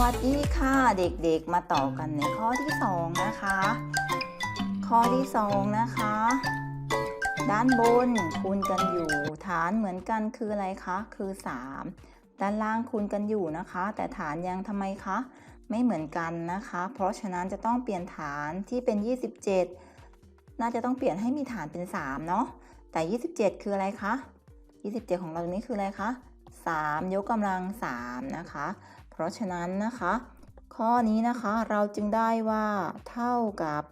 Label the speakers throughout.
Speaker 1: วัสดีค่ะเด็กๆมาต่อกันในข้อที่ 2 นะคะ ข้อที่ 2 นะคะ ด้านบนคูณกันอยู่ ฐานเหมือนกันคืออะไรคะคือ 3 ด้านล่างคูณกันอยู่นะคะ แต่ฐานยังทำไมคะไม่เหมือนกันนะคะ เพราะฉะนั้นจะต้องเปลี่ยนฐานที่เป็น 27 น่าจะต้องเปลี่ยนให้มีฐานเป็น 3 เนาะแต่ 27 คืออะไรคะ27 ของเราตรงนี้คืออะไรคะ3 ยกกำลัง 3 นะคะ เพราะฉะนั้นนะคะ ข้อนี้นะคะเราจึงได้ว่าเท่ากับ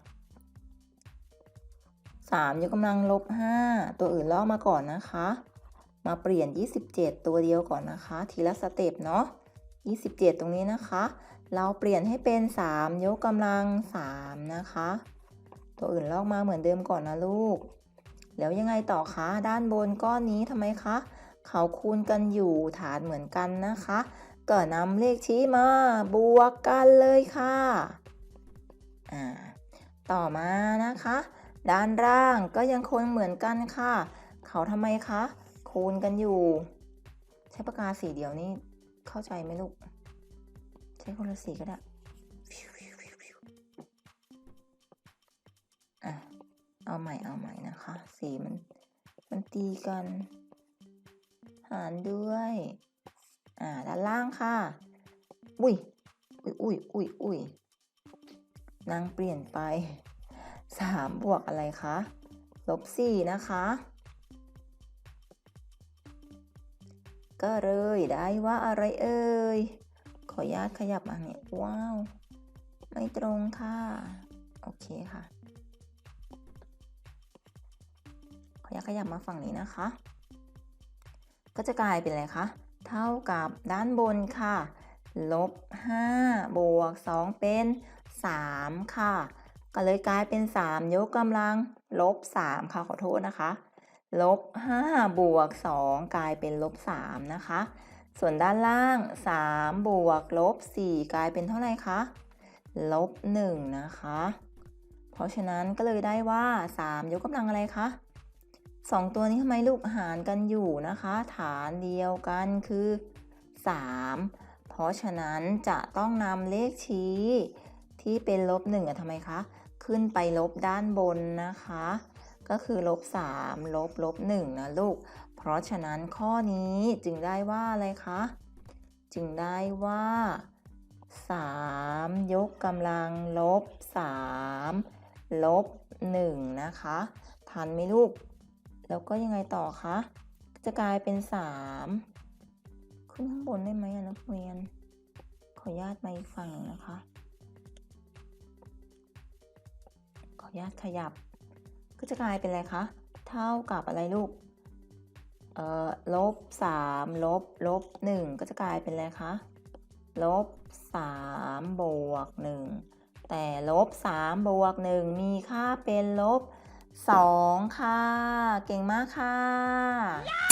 Speaker 1: 3 ยกกำลังลบ 5 ตัวอื่นลอกมาก่อนนะคะ มาเปลี่ยน 27 ตัวเดียวก่อนนะคะ ทีละสเต็ปเนาะ27 ตรงนี้นะคะ เราเปลี่ยนให้เป็น 3 ยกกำลัง 3 นะคะ ตัวอื่นลอกมาเหมือนเดิมก่อนนะลูก แล้วยังไงต่อคะ ด้านบนก้อนนี้ทำไมคะ เขาคูณกันอยู่ฐานเหมือนกันนะคะ ก็นำเลขชี้มา บวกกันเลยค่ะอ่าต่อมานะคะ ด้านล่างก็ยังคงเหมือนกันค่ะ เขาทำไมคะ คูณกันอยู่ ใช้ปากกาสีเดียวนี่เข้าใจไหมลูก ใช้คนละสีก็ได้อะเอาใหม่เอาใหม่นะคะ สีมัน มันตีกัน หารด้วย อ่าด้านล่างค่ะ อุ้ยอุ้ยอุ้ยอุ้ยอุ้ยนางเปลี่ยนไปสามบวกอะไรคะลบสี่นะคะ ก็เลยได้ว่าอะไรเอ่ย ขออนุญาตขยับมาเนี่ยว้าว ไม่ตรงค่ะ โอเคค่ะ ขออนุญาตขยับมาฝั่งนี้นะคะ ก็จะกลายเป็นอะไรคะ เท่ากับด้านบนค่ะ ลบ 5 บวก 2 เป็น 3 ค่ะ ก็เลยกลายเป็น 3 ยกกำลัง ลบ 3 ค่ะ ขอโทษนะคะ ลบ 5 บวก 2 กลายเป็นลบ 3 นะคะ ส่วนด้านล่าง 3 บวก ลบ 4 กลายเป็นเท่าไหร่คะ ลบ 1 นะคะ เพราะฉะนั้นก็เลยได้ว่า 3 ยกกำลังอะไรคะ สองตัวนี้ทำไมลูกหารกันอยู่นะคะ ฐานเดียวกันคือ 3 เพราะฉะนั้นจะต้องนำเลขชี้ที่เป็นลบ1อะทำไมคะ ขึ้นไปลบด้านบนนะคะ ก็คือลบ3ลบลบ1นะลูก เพราะฉะนั้นข้อนี้จึงได้ว่าอะไรคะ จึงได้ว่า 3 ยกกำลังลบ3ลบ1นะคะ ทันไหมลูก แล้วก็ยังไงต่อคะ จะกลายเป็น 3 ขึ้นข้างบนได้ไหมนักเรียน ขออนุญาตมาอีกฝั่งหนึ่งนะคะ ขออนุญาตขยับ ก็จะกลายเป็นอะไรคะ เท่ากับอะไรลูก เอ่อ ลบ3ลบลบ1ก็จะกลายเป็นอะไรคะ ลบ3บวก1แต่ลบ3บวก1มีค่าเป็นลบ 2 ค่ะ เก่งมากค่ะ